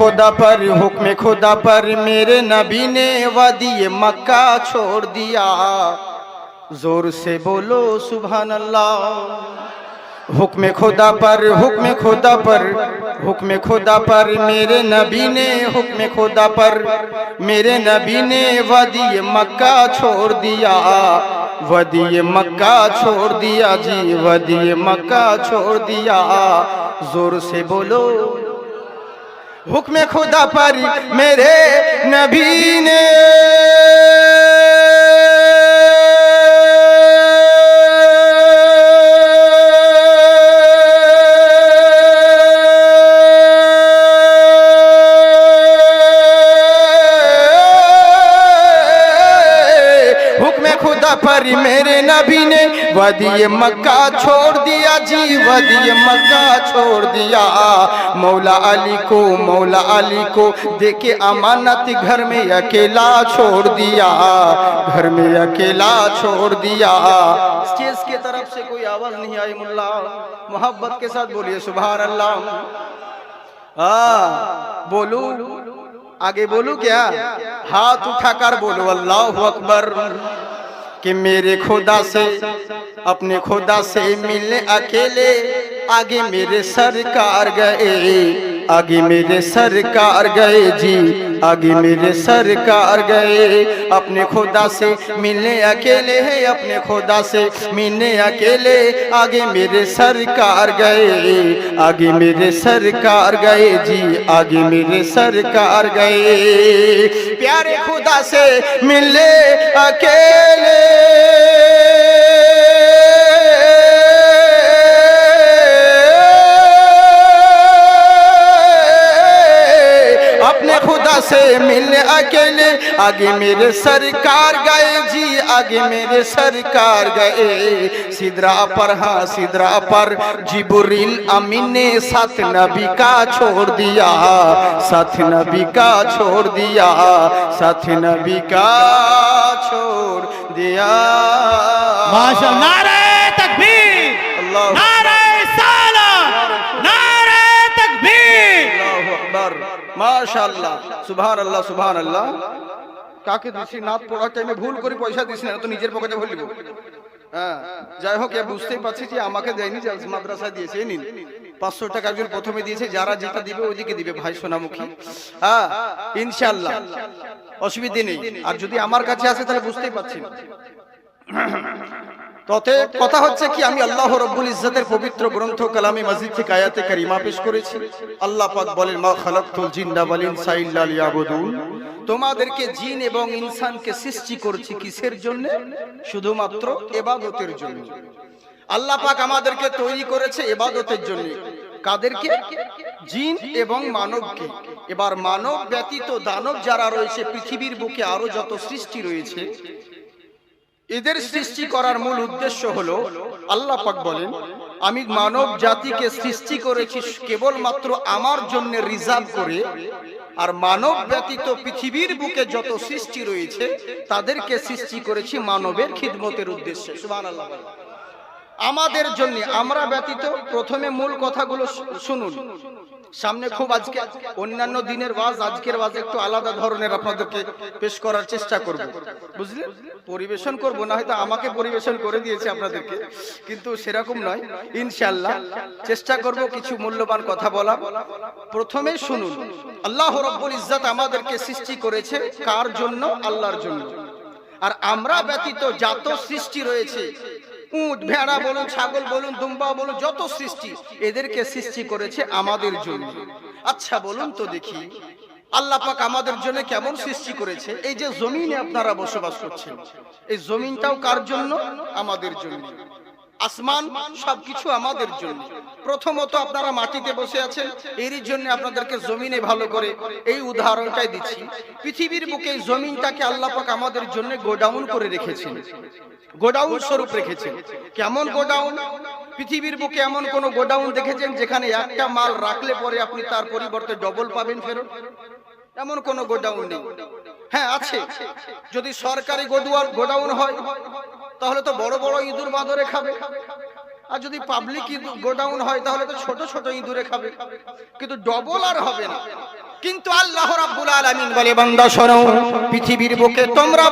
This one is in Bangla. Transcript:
خدا پر، حکم خدا پر میرے نبی نے وادی مکہ چھوڑ دیا۔ زور سے بولو سبحان اللہ حکم خدا پر، حکم خدا پر، حکم خدا پر میرے نبی نے، حکم خدا پر میرے نبی نے وادی مکہ چھوڑ دیا۔ وادی مکہ چھوڑ دیا جی وادی مکہ چھوڑ دیا۔ زور سے بولو۔ حکم خدا پر میرے نبی نے مکہ پر میرے نبی نے ودی مکہ چھوڑ دیا جی ودی مکہ چھوڑ دیا۔ مولا علی کو، مولا علی کو دیکھے امانت گھر میں اکیلا چھوڑ دیا۔ گھر میں اکیلا چھوڑ دیا۔ اس چیز کے طرف سے کوئی آواز نہیں آئی ملا محبت کے ساتھ بولیے سبحان اللہ آ ہاں، بولو۔ آگے بولو کیا؟ ہاتھ اٹھا کر بولو، اللہ اکبر۔ کہ میرے خدا سے اپنے خدا سے ملنے اکیلے آگے میرے سرکار گئے۔ آگے میرے سرکار گئے جی آگے میرے سرکار گئے۔ اپنے خدا سے ملنے اکیلے ہیں، اپنے خدا سے ملنے اکیلے۔ آگے میرے سرکار گئے، آگے میرے سرکار گئے جی آگے میرے سرکار گئے۔ پیارے خدا سے ملنے اکیلے۔ سے مل اکیلے آگے میرے سرکار گئے جی آگے میرے سرکار گئے۔ سدرا پر ہاں سدرا پر۔ جبریل امین نے ساتھ نبی کا چھوڑ دیا۔ ساتھ نبی کا چھوڑ دیا۔ ساتھ نبی کا چھوڑ دیا۔ ماشاء نعرہ تکبیر۔ اللہ মাশাআল্লাহ, সুবহানাল্লাহ সুবহানাল্লাহ। কাকে দিছি? নাত পড়ার টাইমে ভুল করে পয়সা দিছি না তো নিজের পকেটে ভুল দিব। হ্যাঁ যাই হোক, এ বুঝতেই পারছি যে আমাকে দেয়নি মাদ্রাসা দিয়েছে নিন। পাঁচশো টাকা একজন প্রথমে দিয়েছে, যারা যেটা দিবে ওইদিকে দিবে, ভাই সোনামুখী। হ্যাঁ ইনশাআল্লাহ। অসুবিধে নেই। আর যদি আমার কাছে আসে, তাহলে বুঝতেই পারছি না। ততে কথা হচ্ছে কি, আমি আল্লাহ রব্বুল ইজ্জতের পবিত্র গ্রন্থ কালামে মসজিদ থেকে আয়াতে কারিমা পেশ করেছি। আল্লাহ পাক বলেন, মা খালাকতুল জিন্না ওয়াল ইনসা ইল্লা লিয়াবুদুন। তোমাদেরকে জিন এবং ইনসানকে সৃষ্টি করেছি কিসের জন্য? শুধুমাত্র ইবাদতের জন্য। আল্লাহ পাক আমাদেরকে তৈরি করেছে ইবাদতের জন্য। কাদেরকে? জিন এবং মানবকে। এবার মানব ব্যতীত দানব যারা রয়েছে, পৃথিবীর বুকে আরও যত সৃষ্টি রয়েছে এদের সৃষ্টি করার মূল উদ্দেশ্য হলো আল্লাহ পাক বলেন আমি মানব জাতিকে সৃষ্টি করেছি কেবলমাত্র আমার জন্য রিজার্ভ করে আর মানব ব্যতীত পৃথিবীর বুকে যত সৃষ্টি রয়েছে তাদেরকে সৃষ্টি করেছি মানবের খিদমতের উদ্দেশ্যে। সুবহানাল্লাহ। আমাদের জন্য আমরা ব্যতীত প্রথমে মূল কথাগুলো শুনুন। সামনে খুব আজকে অন্যান্য দিনের ওয়াজ, আজকের ওয়াজ একটু আলাদা ধরনের আপনাদেরকে পেশ করার চেষ্টা করব। বুঝলেন? পরিবেশন করব না হয়তো আমাকে পরিবেশন করে দিয়েছে আপনাদেরকে, কিন্তু সেরকম নয়। ইনশাআল্লাহ চেষ্টা করব কিছু মূল্যবান কথা বলা প্রথমে শুনুন, আল্লাহ রব্বুল ইজ্জত আমাদেরকে সৃষ্টি করেছে কার জন্য? আল্লাহর জন্য। আর আমরা ব্যতীত যত সৃষ্টি রয়েছে উট, ভেড়া বলুন, ছাগল বলুন, দুম্বা বলুন, যত সৃষ্টি এদেরকে সৃষ্টি করেছে আমাদের জন্য। আচ্ছা বলুন তো দেখি, আল্লাহ পাক আমাদের জন্য কেমন সৃষ্টি করেছে? এই যে জমিনে আপনারা বসবাস করছেন, এই জমিনটাও কার জন্য? আমাদের জন্য। আসমান সবকিছু আমাদের জন্য। প্রথমত আপনারা মাটিতে বসে আছেন। এরই জন্য আপনাদেরকে জমিনে ভালো করে এই উদাহরণটাই দিচ্ছি। পৃথিবীর বুকে জমিনটাকে আল্লাহ পাক আমাদের জন্য গোডাউন করে রেখেছেন। গোডাউন স্বরূপ রেখেছেন। কেমন গোডাউন? পৃথিবীর বুকে এমন কোন গোডাউন দেখেছেন যেখানে একটা মাল রাখলে পরে আপনি তার পরিবর্তে ডবল পাবেন ফেরত। এমন কোন গোডাউন নেই। হ্যাঁ আছে। যদি সরকারি গোডাউন হয় তাহলে তো বড় বড় ইঁদুর বাঁদরে খাবে। আর যদি পাবলিক গোডাউন হয়, তাহলে তো ছোট ছোট ইঁদুরে খাবে। কিন্তু ডবল আর হবে না। কিন্তু আল্লাহ রাব্বুল আলামিন বলে, বান্দা পৃথিবীর বুকে তোমরা